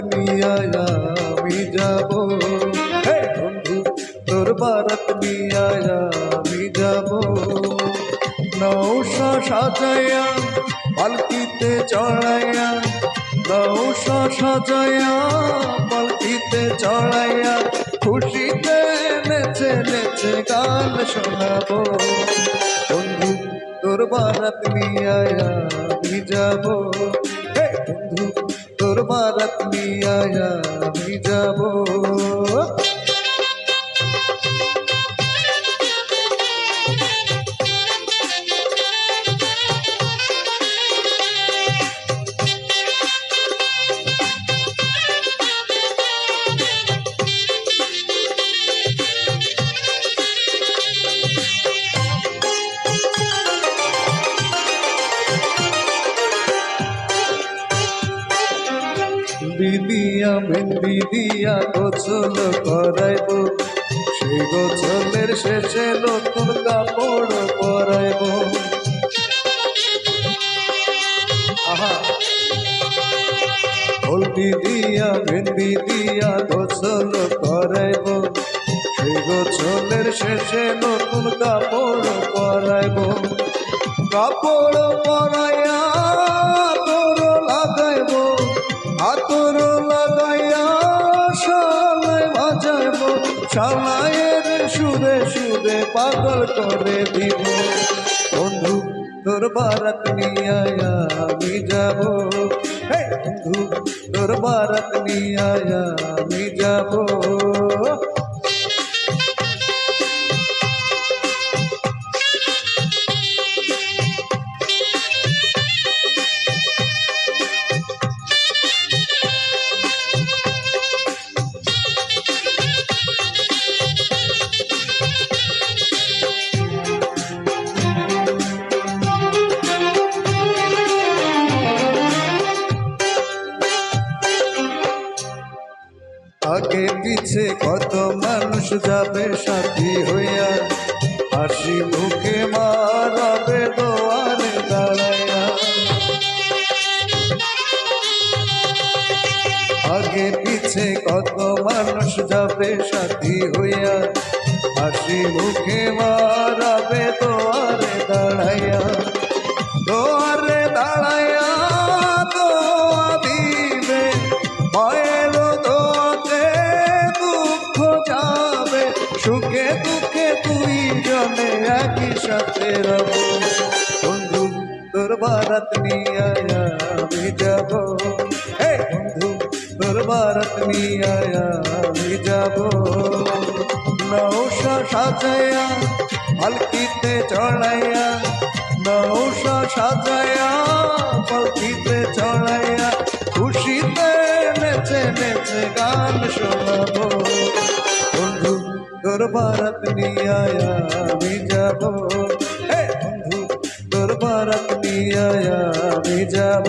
নিয়ে আমি যাব। বন্ধু, তোর বারাত নিয়ে আমি যাব। নৌশা সাজাইয়া পালকিতে চড়াইয়া নৌশা সাজাইয়া পালকিতে চড়াইয়া, খুশিতে নেচে নেচে গান শোনাবো। বন্ধু, তোর বারাত নিয়ে আমি যাব। বন্ধু তোর বারাত নিয়ে আমি যাব। দিদিয়া মেহেন্দি দিয়া গোছল করাইব। সেই গোছলের শেষে নতুন কাপড় পরাইব। আহা! হলদি দিয়া মেহেন্দি দিয়া গোছল করাইব। সেই গোছলের শেষে নতুন কাপড় পরাইব। কাপড় পরাইয়া শালায়ের সুরে সুরে পাগল করে দিব। বন্ধু, তোর বারাত নিয়ে আমি যাব। বন্ধু, তোর বারাত নিয়ে আমি যাব। আগে পিছে কত মানুষ যাবে সাথী হইয়া? হাসি মুখে মারাবে দোয়ারে দাঁড়াইয়া। আগে পিছে কত মানুষ যাবে সাথী হইয়া? হাসি মুখে মারাবে দোয়ারে সাথে রব। বন্ধু তোর বারাত নিয়ে আমি যাব। হে বন্ধু তোর বারাত নিয়ে আমি যাব। নৌশা সাজাইয়া পালকিতে চড়াইয়া নৌশা সাজাইয়া পালকিতে চড়াইয়া, খুশিতে নেচে নেচে গান শোনাবো। তোর ভারত নিয়ে আমি যাব। হে বন্ধু তোর ভারত নিয়ে আমি যাব।